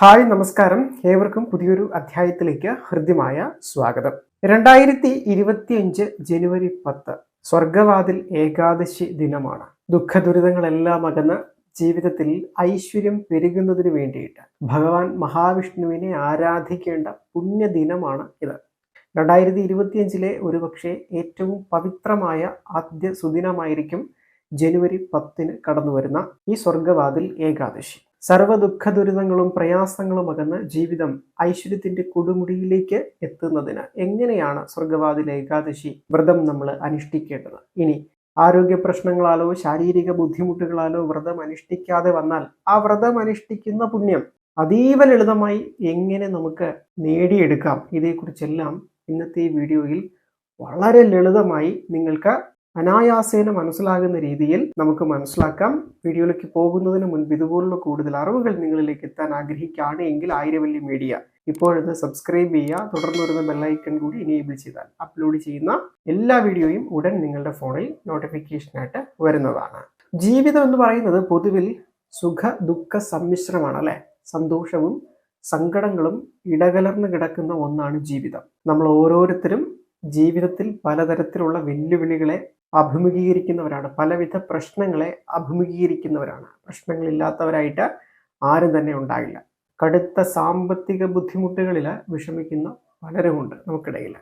Hi നമസ്കാരം. ഏവർക്കും പുതിയൊരു അധ്യായത്തിലേക്ക് ഹൃദ്യമായ സ്വാഗതം. രണ്ടായിരത്തി ഇരുപത്തിയഞ്ച് ജനുവരി പത്ത് സ്വർഗവാതിൽ ഏകാദശി ദിനമാണ്. ദുഃഖദുരിതങ്ങളെല്ലാം അകന്ന് ജീവിതത്തിൽ ഐശ്വര്യം പെരുകുന്നതിന് വേണ്ടിയിട്ട് ഭഗവാൻ മഹാവിഷ്ണുവിനെ ആരാധിക്കേണ്ട പുണ്യദിനമാണ് ഇത്. രണ്ടായിരത്തി ഇരുപത്തിയഞ്ചിലെ ഒരുപക്ഷെ ഏറ്റവും പവിത്രമായ ആദ്യ സുദിനമായിരിക്കും ജനുവരി പത്തിന് കടന്നു വരുന്ന ഈ സ്വർഗവാതിൽ ഏകാദശി. സർവ ദുഃഖ ദുരിതങ്ങളും പ്രയാസങ്ങളും അകന്ന് ജീവിതം ഐശ്വര്യത്തിന്റെ കൊടുമുടിയിലേക്ക് എത്തുന്നതിന് എങ്ങനെയാണ് സ്വർഗവാതിൽ ഏകാദശി വ്രതം നമ്മൾ അനുഷ്ഠിക്കേണ്ടത്? ഇനി ആരോഗ്യ പ്രശ്നങ്ങളാലോ ശാരീരിക ബുദ്ധിമുട്ടുകളാലോ വ്രതം അനുഷ്ഠിക്കാതെ വന്നാൽ ആ വ്രതം അനുഷ്ഠിക്കുന്ന പുണ്യം അതീവ ലളിതമായി എങ്ങനെ നമുക്ക് നേടിയെടുക്കാം? ഇതേക്കുറിച്ചെല്ലാം ഇന്നത്തെ വീഡിയോയിൽ വളരെ ലളിതമായി നിങ്ങൾക്ക് അനായാസേന മനസ്സിലാകുന്ന രീതിയിൽ നമുക്ക് മനസ്സിലാക്കാം. വീഡിയോയിലേക്ക് പോകുന്നതിന് മുൻപ് ഇതുപോലുള്ള കൂടുതൽ അറിവുകൾ നിങ്ങളിലേക്ക് എത്താൻ ആഗ്രഹിക്കുകയാണ് എങ്കിൽ ആയിരവല്ലി മീഡിയ. ഇപ്പോഴത് സബ്സ്ക്രൈബ് ചെയ്യുക. തുടർന്ന് വരുന്ന ബെല്ലൈക്കൺ കൂടി എനേബിൾ ചെയ്താൽ അപ്ലോഡ് ചെയ്യുന്ന എല്ലാ വീഡിയോയും ഉടൻ നിങ്ങളുടെ ഫോണിൽ നോട്ടിഫിക്കേഷനായിട്ട് വരുന്നതാണ്. ജീവിതം എന്ന് പറയുന്നത് പൊതുവിൽ സുഖ ദുഃഖ സമ്മിശ്രമാണ് അല്ലെ? സന്തോഷവും സങ്കടങ്ങളും ഇടകലർന്ന് കിടക്കുന്ന ഒന്നാണ് ജീവിതം. നമ്മൾ ഓരോരുത്തരും ജീവിതത്തിൽ പലതരത്തിലുള്ള വെല്ലുവിളികളെ അഭിമുഖീകരിക്കുന്നവരാണ്. പലവിധ പ്രശ്നങ്ങളെ അഭിമുഖീകരിക്കുന്നവരാണ്. പ്രശ്നങ്ങളില്ലാത്തവരായിട്ട് ആരും തന്നെ ഉണ്ടാകില്ല. കടുത്ത സാമ്പത്തിക ബുദ്ധിമുട്ടുകളിൽ വിഷമിക്കുന്ന പലരുമുണ്ട് നമുക്കിടയിൽ.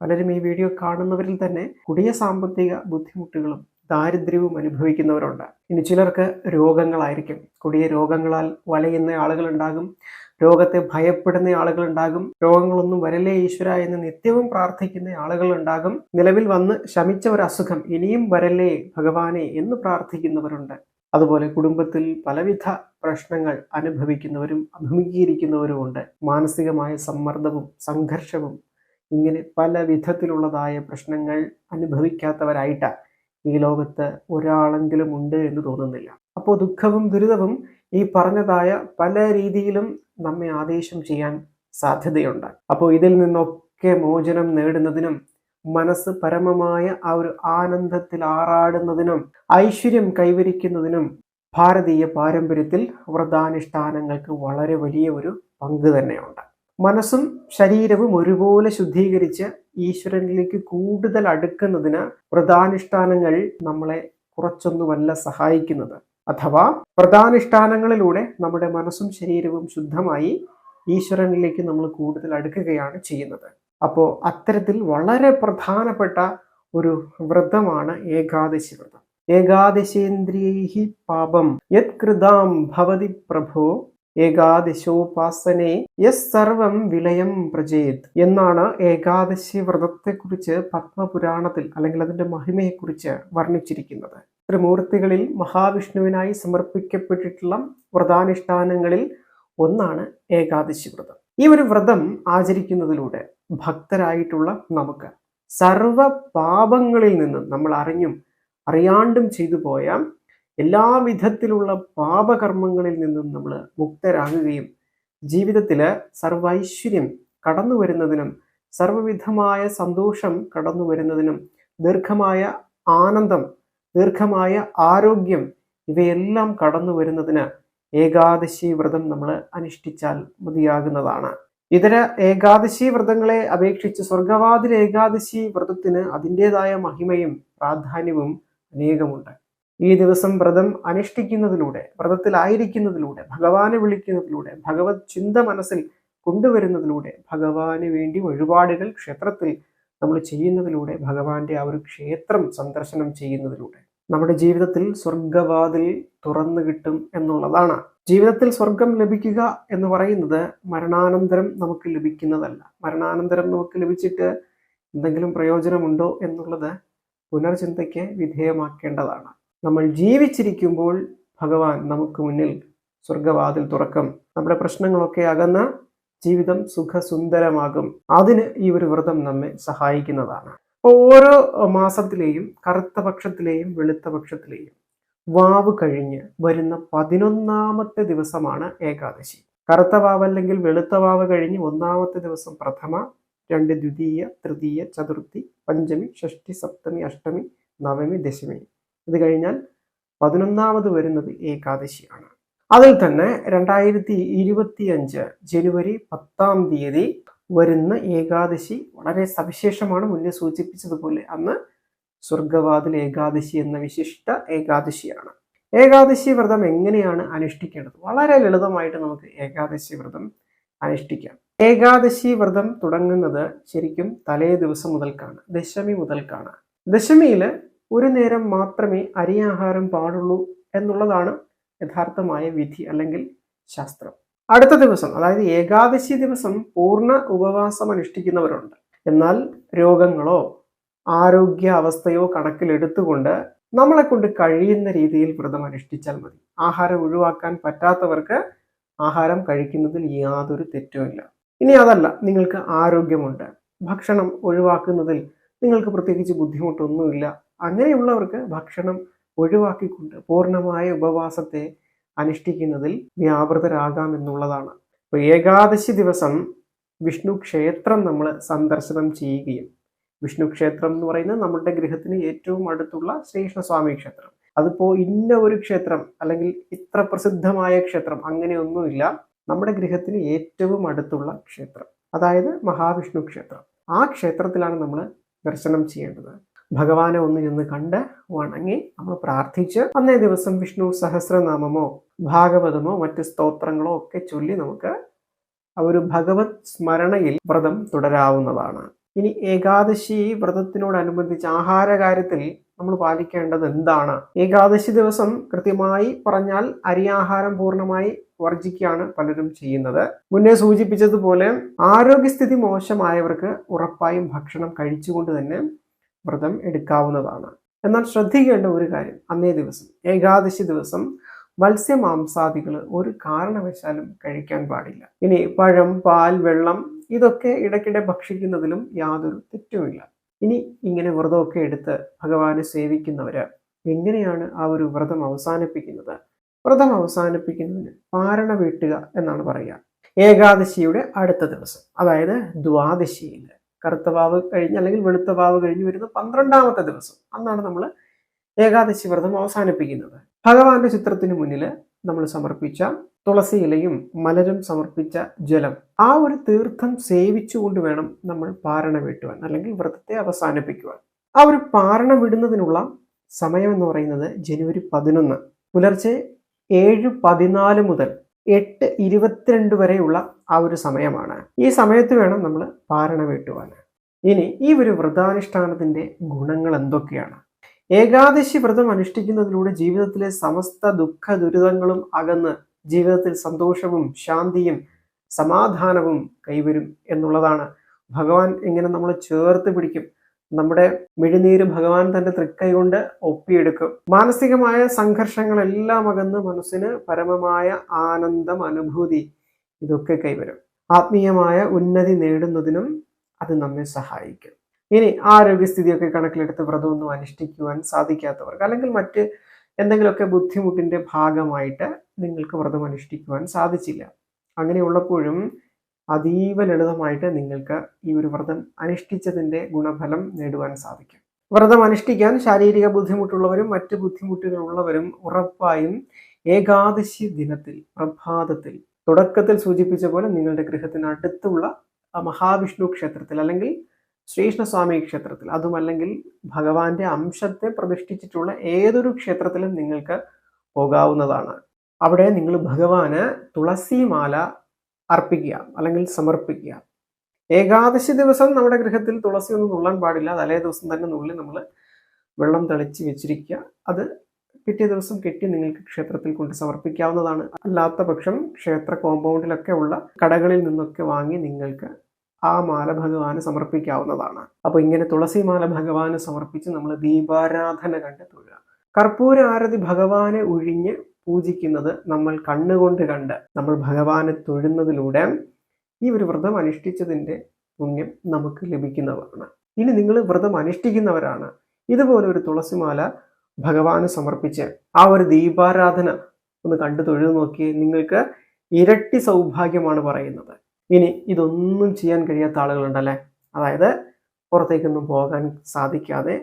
പലരും ഈ വീഡിയോ കാണുന്നവരിൽ തന്നെ കുടിയ സാമ്പത്തിക ബുദ്ധിമുട്ടുകളും ദാരിദ്ര്യവും അനുഭവിക്കുന്നവരുണ്ട്. ഇനി ചിലർക്ക് രോഗങ്ങളായിരിക്കും. കുടിയ രോഗങ്ങളാൽ വലയുന്ന ആളുകളുണ്ടാകും. രോഗത്തെ ഭയപ്പെടുന്ന ആളുകളുണ്ടാകും. രോഗങ്ങളൊന്നും വരലേ ഈശ്വര എന്ന് നിത്യവും പ്രാർത്ഥിക്കുന്ന ആളുകൾ ഉണ്ടാകും നിലവിൽ വന്ന് ശമിച്ച ഒരു അസുഖം ഇനിയും വരലേ ഭഗവാനെ എന്ന് പ്രാർത്ഥിക്കുന്നവരുണ്ട്. അതുപോലെ കുടുംബത്തിൽ പലവിധ പ്രശ്നങ്ങൾ അനുഭവിക്കുന്നവരും അഭിമുഖീകരിക്കുന്നവരുമുണ്ട്. മാനസികമായ സമ്മർദ്ദവും സംഘർഷവും ഇങ്ങനെ പല വിധത്തിലുള്ളതായ പ്രശ്നങ്ങൾ അനുഭവിക്കാത്തവരായിട്ട് ഈ ലോകത്ത് ഒരാളെങ്കിലും ഉണ്ട് എന്ന് തോന്നുന്നില്ല. അപ്പോൾ ദുഃഖവും ദുരിതവും ഈ പറഞ്ഞതായ പല രീതിയിലും നമ്മെ ആദേശം ചെയ്യാൻ സാധ്യതയുണ്ട്. അപ്പോൾ ഇതിൽ നിന്നൊക്കെ മോചനം നേടുന്നതിനും മനസ്സ് പരമമായ ആ ഒരു ആനന്ദത്തിൽ ആറാടുന്നതിനും ഐശ്വര്യം കൈവരിക്കുന്നതിനും ഭാരതീയ പാരമ്പര്യത്തിൽ വ്രതാനുഷ്ഠാനങ്ങൾക്ക് വളരെ വലിയ ഒരു പങ്ക് തന്നെയുണ്ട്. മനസ്സും ശരീരവും ഒരുപോലെ ശുദ്ധീകരിച്ച് ഈശ്വരനിലേക്ക് കൂടുതൽ അടുക്കുന്നതിന് വ്രതാനുഷ്ഠാനങ്ങൾ നമ്മളെ കുറച്ചൊന്നുമല്ല സഹായിക്കുന്നത്. അഥവാ വ്രതാനുഷ്ഠാനങ്ങളിലൂടെ നമ്മുടെ മനസ്സും ശരീരവും ശുദ്ധമായി ഈശ്വരനിലേക്ക് നമ്മൾ കൂടുതൽ അടുക്കുകയാണ് ചെയ്യുന്നത്. അപ്പോൾ അത്തരത്തിൽ വളരെ പ്രധാനപ്പെട്ട ഒരു വ്രതമാണ് ഏകാദശി വ്രതം. ഏകാദശേന്ദ്രിയൈ പാപം യത് കൃതാം ഭവതി പ്രഭോ ഏകാദശോപാസനേ യസ് സർവം വിലയം പ്രജയത് എന്നാണ് ഏകാദശി വ്രതത്തെക്കുറിച്ച് പത്മപുരാണത്തിൽ അല്ലെങ്കിൽ അതിന്റെ മഹിമയെക്കുറിച്ച് വർണിച്ചിരിക്കുന്നത്. ത്രിമൂർത്തികളിൽ മഹാവിഷ്ണുവിനായി സമർപ്പിക്കപ്പെട്ടിട്ടുള്ള വ്രതാനുഷ്ഠാനങ്ങളിൽ ഒന്നാണ് ഏകാദശി വ്രതം. ഈ ഒരു വ്രതം ആചരിക്കുന്നതിലൂടെ ഭക്തരായിട്ടുള്ള നമുക്ക് സർവ പാപങ്ങളിൽ നിന്നും നമ്മൾ അറിഞ്ഞും അറിയാണ്ടും ചെയ്തു പോയ എല്ലാവിധത്തിലുള്ള പാപകർമ്മങ്ങളിൽ നിന്നും നമ്മൾ മുക്തരാകുകയും ജീവിതത്തിൽ സർവൈശ്വര്യം കടന്നു വരുന്നതിനും സർവവിധമായ സന്തോഷം കടന്നു വരുന്നതിനും ദീർഘമായ ആനന്ദം ദീർഘമായ ആരോഗ്യം ഇവയെല്ലാം കടന്നു വരുന്നതിന് ഏകാദശി വ്രതം നമ്മൾ അനുഷ്ഠിച്ചാൽ മതിയാകുന്നതാണ്. ഇതര ഏകാദശി വ്രതങ്ങളെ അപേക്ഷിച്ച് സ്വർഗവാതിൽ ഏകാദശി വ്രതത്തിന് അതിന്റെതായ മഹിമയും പ്രാധാന്യവും അനേകമുണ്ട്. ഈ ദിവസം വ്രതം അനുഷ്ഠിക്കുന്നതിലൂടെ വ്രതത്തിലായിരിക്കുന്നതിലൂടെ ഭഗവാനെ വിളിക്കുന്നതിലൂടെ ഭഗവത് ചിന്ത മനസ്സിൽ കൊണ്ടുവരുന്നതിലൂടെ ഭഗവാന് വേണ്ടി വഴിപാടുകൾ ക്ഷേത്രത്തിൽ നമ്മൾ ചെയ്യുന്നതിലൂടെ ഭഗവാന്റെ ആ ഒരു ക്ഷേത്രം സന്ദർശനം ചെയ്യുന്നതിലൂടെ. നമ്മുടെ ജീവിതത്തിൽ സ്വർഗവാതിൽ തുറന്നു കിട്ടും എന്നുള്ളതാണ്. ജീവിതത്തിൽ സ്വർഗം ലഭിക്കുക എന്ന് പറയുന്നത് മരണാനന്തരം നമുക്ക് ലഭിക്കുന്നതല്ല. മരണാനന്തരം നമുക്ക് ലഭിച്ചിട്ട് എന്തെങ്കിലും പ്രയോജനമുണ്ടോ എന്നുള്ളത് പുനർചിന്തയ്ക്ക് വിധേയമാക്കേണ്ടതാണ്. നമ്മൾ ജീവിച്ചിരിക്കുമ്പോൾ ഭഗവാൻ നമുക്ക് മുന്നിൽ സ്വർഗവാതിൽ തുറക്കും. നമ്മുടെ പ്രശ്നങ്ങളൊക്കെ അകന്ന് ജീവിതം സുഖസുന്ദരമാകും. അതിന് ഈ ഒരു വ്രതം നമ്മെ സഹായിക്കുന്നതാണ്. ഓരോ മാസത്തിലെയും കറുത്ത പക്ഷത്തിലെയും വെളുത്ത പക്ഷത്തിലെയും വാവ് കഴിഞ്ഞ് വരുന്ന പതിനൊന്നാമത്തെ ദിവസമാണ് ഏകാദശി. കറുത്ത വാവ് അല്ലെങ്കിൽ വെളുത്ത വാവ് കഴിഞ്ഞ് ഒന്നാമത്തെ ദിവസം പ്രഥമ രണ്ട് ദ്വിതീയ തൃതീയ ചതുർത്ഥി പഞ്ചമി ഷഷ്ടി സപ്തമി അഷ്ടമി നവമി ദശമി. ഇത് കഴിഞ്ഞാൽ പതിനൊന്നാമത് വരുന്നത് ഏകാദശിയാണ്. അതിൽ തന്നെ രണ്ടായിരത്തി ഇരുപത്തി അഞ്ച് ജനുവരി പത്താം തീയതി വരുന്ന ഏകാദശി വളരെ സവിശേഷമാണ് മുന്നേ സൂചിപ്പിച്ചതുപോലെ അന്ന് സ്വർഗവാതിൽ ഏകാദശി എന്ന വിശിഷ്ട ഏകാദശിയാണ്. ഏകാദശി വ്രതം എങ്ങനെയാണ് അനുഷ്ഠിക്കേണ്ടത്? വളരെ ലളിതമായിട്ട് നമുക്ക് ഏകാദശി വ്രതം അനുഷ്ഠിക്കാം. ഏകാദശി വ്രതം തുടങ്ങുന്നത് ശരിക്കും തലേ ദിവസം മുതൽക്കാണ് ദശമി മുതൽക്കാണ്. ദശമിയിൽ ഒരു നേരം മാത്രമേ അരിയാഹാരം പാടുള്ളൂ എന്നുള്ളതാണ് യഥാർത്ഥമായ വിധി അല്ലെങ്കിൽ ശാസ്ത്രം. അടുത്ത ദിവസം അതായത് ഏകാദശി ദിവസം പൂർണ ഉപവാസം അനുഷ്ഠിക്കുന്നവരുണ്ട്. എന്നാൽ രോഗങ്ങളോ ആരോഗ്യ അവസ്ഥയോ കണക്കിലെടുത്തുകൊണ്ട് നമ്മളെ കൊണ്ട് കഴിയുന്ന രീതിയിൽ വ്രതം അനുഷ്ഠിച്ചാൽ മതി. ആഹാരം ഒഴിവാക്കാൻ പറ്റാത്തവർക്ക് ആഹാരം കഴിക്കുന്നതിൽ യാതൊരു തെറ്റുമില്ല ഇനി അതല്ല നിങ്ങൾക്ക് ആരോഗ്യമുണ്ട്. ഭക്ഷണം ഒഴിവാക്കുന്നതിൽ നിങ്ങൾക്ക് പ്രത്യേകിച്ച് ബുദ്ധിമുട്ടൊന്നുമില്ല. അങ്ങനെയുള്ളവർക്ക് ഭക്ഷണം ഒഴിവാക്കിക്കൊണ്ട് പൂർണമായ ഉപവാസത്തെ അനുഷ്ഠിക്കുന്നതിൽ വ്യാപൃതരാകാം എന്നുള്ളതാണ് അപ്പോൾ ഏകാദശി ദിവസം വിഷ്ണു ക്ഷേത്രം നമ്മൾ സന്ദർശനം ചെയ്യുകയും വിഷ്ണു ക്ഷേത്രം എന്ന് പറയുന്നത് നമ്മുടെ ഗൃഹത്തിന് ഏറ്റവും അടുത്തുള്ള ശ്രീകൃഷ്ണസ്വാമി ക്ഷേത്രം. അതിപ്പോ ഇന്ന ഒരു ക്ഷേത്രം അല്ലെങ്കിൽ ഇത്ര പ്രസിദ്ധമായ ക്ഷേത്രം അങ്ങനെയൊന്നുമില്ല. നമ്മുടെ ഗൃഹത്തിന് ഏറ്റവും അടുത്തുള്ള ക്ഷേത്രം അതായത് മഹാവിഷ്ണു ക്ഷേത്രം. ആ ക്ഷേത്രത്തിലാണ് നമ്മൾ ദർശനം ചെയ്യേണ്ടത്. ഭഗവാനെ ഒന്ന് ചെന്ന് കണ്ട് വണങ്ങി നമ്മൾ പ്രാർത്ഥിച്ച് അന്നേ ദിവസം വിഷ്ണു സഹസ്രനാമമോ ഭാഗവതമോ മറ്റ് സ്തോത്രങ്ങളോ ഒക്കെ ചൊല്ലി നമുക്ക് ആ ഒരു ഭഗവത് സ്മരണയിൽ വ്രതം തുടരാവുന്നതാണ്. ഇനി ഏകാദശി വ്രതത്തിനോടനുബന്ധിച്ച് ആഹാര കാര്യത്തിൽ നമ്മൾ പാലിക്കേണ്ടത് എന്താണ്? ഏകാദശി ദിവസം കൃത്യമായി പറഞ്ഞാൽ അരിയാഹാരം പൂർണമായി വർജിക്കുകയാണ് പലരും ചെയ്യുന്നത്. മുന്നേ സൂചിപ്പിച്ചതുപോലെ ആരോഗ്യസ്ഥിതി മോശമായവർക്ക് ഉറപ്പായും ഭക്ഷണം കഴിച്ചുകൊണ്ട് തന്നെ വ്രതം എടുക്കാവുന്നതാണ്. എന്നാൽ ശ്രദ്ധിക്കേണ്ട ഒരു കാര്യം അന്നേ ദിവസം ഏകാദശി ദിവസം മത്സ്യമാംസാദികൾ ഒരു കാരണവശാലും കഴിക്കാൻ പാടില്ല. ഇനി പഴം പാൽ വെള്ളം ഇതൊക്കെ ഇടയ്ക്കിടെ ഭക്ഷിക്കുന്നതിലും യാതൊരു തെറ്റുമില്ല. ഇനി ഇങ്ങനെ വ്രതമൊക്കെ എടുത്ത് ഭഗവാനെ സേവിക്കുന്നവര് എങ്ങനെയാണ് ആ ഒരു വ്രതം അവസാനിപ്പിക്കുന്നത്? വ്രതം അവസാനിപ്പിക്കുന്നതിന് പാരണ വീട്ടുക എന്നാണ് പറയുക. ഏകാദശിയുടെ അടുത്ത ദിവസം അതായത് ദ്വാദശിയിൽ കറുത്ത വാവ് കഴിഞ്ഞ് അല്ലെങ്കിൽ വെളുത്ത വാവ് കഴിഞ്ഞ് വരുന്ന പന്ത്രണ്ടാമത്തെ ദിവസം. അന്നാണ് നമ്മൾ ഏകാദശി വ്രതം അവസാനിപ്പിക്കുന്നത്. ഭഗവാന്റെ ചിത്രത്തിന് മുന്നിൽ നമ്മൾ സമർപ്പിച്ച തുളസി ഇലയും മലരും സമർപ്പിച്ച ജലം ആ ഒരു തീർത്ഥം സേവിച്ചുകൊണ്ട് വേണം നമ്മൾ പാരണ വീട്ടുവാൻ അല്ലെങ്കിൽ വ്രതത്തെ അവസാനിപ്പിക്കുവാൻ. ആ ഒരു പാരണ വിടുന്നതിനുള്ള സമയം എന്ന് പറയുന്നത് ജനുവരി പതിനൊന്ന്. പുലർച്ചെ ഏഴ് പതിനാല് മുതൽ എട്ട് ഇരുപത്തിരണ്ട് വരെയുള്ള ആ ഒരു സമയമാണ്. ഈ സമയത്ത് വേണം നമ്മൾ പാരണ വീട്ടുവാൻ ഇനി ഈ ഒരു വ്രതാനുഷ്ഠാനത്തിന്റെ ഗുണങ്ങൾ എന്തൊക്കെയാണ്? ഏകാദശി വ്രതം അനുഷ്ഠിക്കുന്നതിലൂടെ ജീവിതത്തിലെ സമസ്ത ദുഃഖ ദുരിതങ്ങളും അകന്ന് ജീവിതത്തിൽ സന്തോഷവും ശാന്തിയും സമാധാനവും കൈവരും എന്നുള്ളതാണ്. ഭഗവാൻ എങ്ങനെ നമ്മൾ ചേർത്ത് പിടിക്കും. നമ്മുടെ മിഴിനീര് ഭഗവാൻ തന്റെ തൃക്കൈ കൊണ്ട് ഒപ്പിയെടുക്കും. മാനസികമായ സംഘർഷങ്ങളെല്ലാം അകന്ന് മനസ്സിന് പരമമായ ആനന്ദം അനുഭൂതി ഇതൊക്കെ കൈവരും. ആത്മീയമായ ഉന്നതി നേടുന്നതിനും അത് നമ്മെ സഹായിക്കും. ഇനി ആരോഗ്യസ്ഥിതിയൊക്കെ കണക്കിലെടുത്ത് വ്രതമൊന്നും അനുഷ്ഠിക്കുവാൻ സാധിക്കാത്തവർക്ക് അല്ലെങ്കിൽ മറ്റ് എന്തെങ്കിലുമൊക്കെ ബുദ്ധിമുട്ടിന്റെ ഭാഗമായിട്ട് നിങ്ങൾക്ക് വ്രതം അനുഷ്ഠിക്കുവാൻ സാധിച്ചില്ല അങ്ങനെയുള്ളപ്പോഴും അതീവ ലളിതമായിട്ട് നിങ്ങൾക്ക് ഈ ഒരു വ്രതം അനുഷ്ഠിച്ചതിന്റെ ഗുണഫലം നേടുവാൻ സാധിക്കും. വ്രതം അനുഷ്ഠിക്കാൻ ശാരീരിക ബുദ്ധിമുട്ടുള്ളവരും മറ്റ് ബുദ്ധിമുട്ടുകളുള്ളവരും ഉറപ്പായും ഏകാദശി ദിനത്തിൽ പ്രഭാതത്തിൽ തുടക്കത്തിൽ സൂചിപ്പിച്ച പോലെ നിങ്ങളുടെ ഗൃഹത്തിനടുത്തുള്ള മഹാവിഷ്ണു ക്ഷേത്രത്തിൽ അല്ലെങ്കിൽ ശ്രീകൃഷ്ണസ്വാമി ക്ഷേത്രത്തിൽ അതുമല്ലെങ്കിൽ ഭഗവാന്റെ അംശത്തെ പ്രതിഷ്ഠിച്ചിട്ടുള്ള ഏതൊരു ക്ഷേത്രത്തിലും നിങ്ങൾക്ക് പോകാവുന്നതാണ്. അവിടെ നിങ്ങൾ ഭഗവാന് തുളസിമാല അർപ്പിക്കുക അല്ലെങ്കിൽ സമർപ്പിക്കുക. ഏകാദശി ദിവസം നമ്മുടെ ഗൃഹത്തിൽ തുളസി ഒന്നും നുള്ളാൻ പാടില്ല. തലേ ദിവസം തന്നെ നുള്ളി നമ്മൾ വെള്ളം തെളിച്ച് വെച്ചിരിക്കുക. അത് പിറ്റേ ദിവസം കെട്ടി നിങ്ങൾക്ക് ക്ഷേത്രത്തിൽ കൊണ്ട് സമർപ്പിക്കാവുന്നതാണ്. അല്ലാത്ത പക്ഷം ക്ഷേത്ര കോമ്പൗണ്ടിലൊക്കെ ഉള്ള കടകളിൽ നിന്നൊക്കെ വാങ്ങി നിങ്ങൾക്ക് ആ മാല ഭഗവാന് സമർപ്പിക്കാവുന്നതാണ്. അപ്പൊ ഇങ്ങനെ തുളസി മാല ഭഗവാന് സമർപ്പിച്ച് നമ്മൾ ദീപാരാധന കണ്ട് തൊഴുക. ആരതി ഭഗവാനെ ഒഴിഞ്ഞ് പൂജിക്കുന്നത് നമ്മൾ കണ്ണുകൊണ്ട് കണ്ട് നമ്മൾ ഭഗവാനെ തൊഴുന്നതിലൂടെ ഈ ഒരു വ്രതം അനുഷ്ഠിച്ചതിന്റെ പുണ്യം നമുക്ക് ലഭിക്കുന്നതാണ്. ഇനി നിങ്ങൾ വ്രതം അനുഷ്ഠിക്കുന്നവരാണ്. ഇതുപോലെ ഒരു തുളസിമാല ഭഗവാന് സമർപ്പിച്ച് ആ ഒരു ദീപാരാധന ഒന്ന് കണ്ടു തൊഴുതു നോക്കി നിങ്ങൾക്ക് ഇരട്ടി സൗഭാഗ്യമാണ് പറയുന്നത്. ഇനി ഇതൊന്നും ചെയ്യാൻ കഴിയാത്ത ആളുകളുണ്ടല്ലേ അതായത് പുറത്തേക്കൊന്നും പോകാൻ സാധിക്കാതെ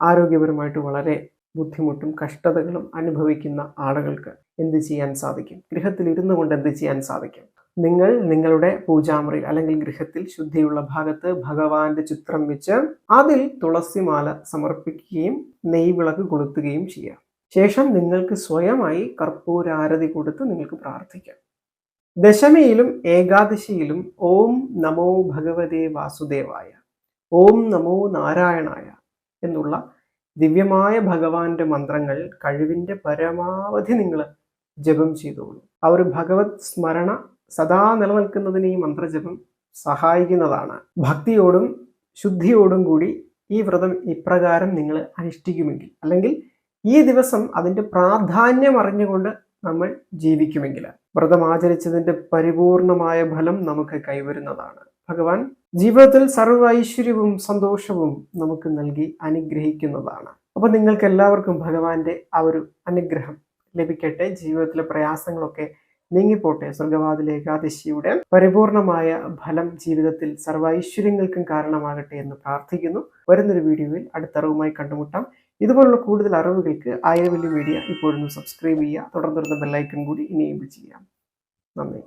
ആരോഗ്യപരമായിട്ട് വളരെ ബുദ്ധിമുട്ടും കഷ്ടതകളും അനുഭവിക്കുന്ന ആളുകൾക്ക് എന്ത് ചെയ്യാൻ സാധിക്കും? ഗൃഹത്തിൽ ഇരുന്നു കൊണ്ട് എന്ത് ചെയ്യാൻ സാധിക്കും? നിങ്ങൾ നിങ്ങളുടെ പൂജാമുറി അല്ലെങ്കിൽ ഗൃഹത്തിൽ ശുദ്ധിയുള്ള ഭാഗത്ത് ഭഗവാന്റെ ചിത്രം വെച്ച് അതിൽ തുളസിമാല സമർപ്പിക്കുകയും നെയ്വിളക്ക് കൊളുത്തുകയും ചെയ്യാം ശേഷം നിങ്ങൾക്ക് സ്വയമായി കർപ്പൂരാരതി കൊടുത്ത് നിങ്ങൾക്ക് പ്രാർത്ഥിക്കാം. ദശമിയിലും ഏകാദശിയിലും ഓം നമോ ഭഗവതേ വാസുദേവായ ഓം നമോ നാരായണായ എന്നുള്ള ദിവ്യമായ ഭഗവാന്റെ മന്ത്രങ്ങൾ കഴിവിന്റെ പരമാവധി നിങ്ങൾ ജപം ചെയ്തോളൂ. ആ ഒരു ഭഗവത് സ്മരണ സദാ നിലനിൽക്കുന്നതിന് ഈ മന്ത്രജപം സഹായിക്കുന്നതാണ്. ഭക്തിയോടും ശുദ്ധിയോടും കൂടി ഈ വ്രതം ഇപ്രകാരം നിങ്ങൾ അനുഷ്ഠിക്കുമെങ്കിൽ അല്ലെങ്കിൽ ഈ ദിവസം അതിന്റെ പ്രാധാന്യം അറിഞ്ഞുകൊണ്ട് നമ്മൾ ജീവിക്കുമെങ്കിൽ വ്രതം ആചരിച്ചതിന്റെ പരിപൂർണമായ ഫലം നമുക്ക് കൈവരുന്നതാണ്. ഭഗവാൻ ജീവിതത്തിൽ സർവ ഐശ്വര്യവും സന്തോഷവും നമുക്ക് നൽകി അനുഗ്രഹിക്കുന്നതാണ്. അപ്പൊ നിങ്ങൾക്ക് എല്ലാവർക്കും ഭഗവാന്റെ ആ ഒരു അനുഗ്രഹം ലഭിക്കട്ടെ. ജീവിതത്തിലെ പ്രയാസങ്ങളൊക്കെ നീങ്ങിപ്പോട്ടെ. സ്വർഗവാതിൽ ഏകാദശിയുടെ പരിപൂർണമായ ഫലം ജീവിതത്തിൽ സർവ ഐശ്വര്യങ്ങൾക്കും കാരണമാകട്ടെ എന്ന് പ്രാർത്ഥിക്കുന്നു. വരുന്നൊരു വീഡിയോയിൽ അടുത്ത അറിവുമായി കണ്ടുമുട്ടാം. ഇതുപോലുള്ള കൂടുതൽ അറിവുകൾക്ക് ആയവല്യ മീഡിയ ഇപ്പോഴൊന്ന് സബ്സ്ക്രൈബ് ചെയ്യുക. തുടർന്നിരുന്ന ബെല്ലൈക്കൺ കൂടി ഇനിയും ചെയ്യാം. നന്ദി.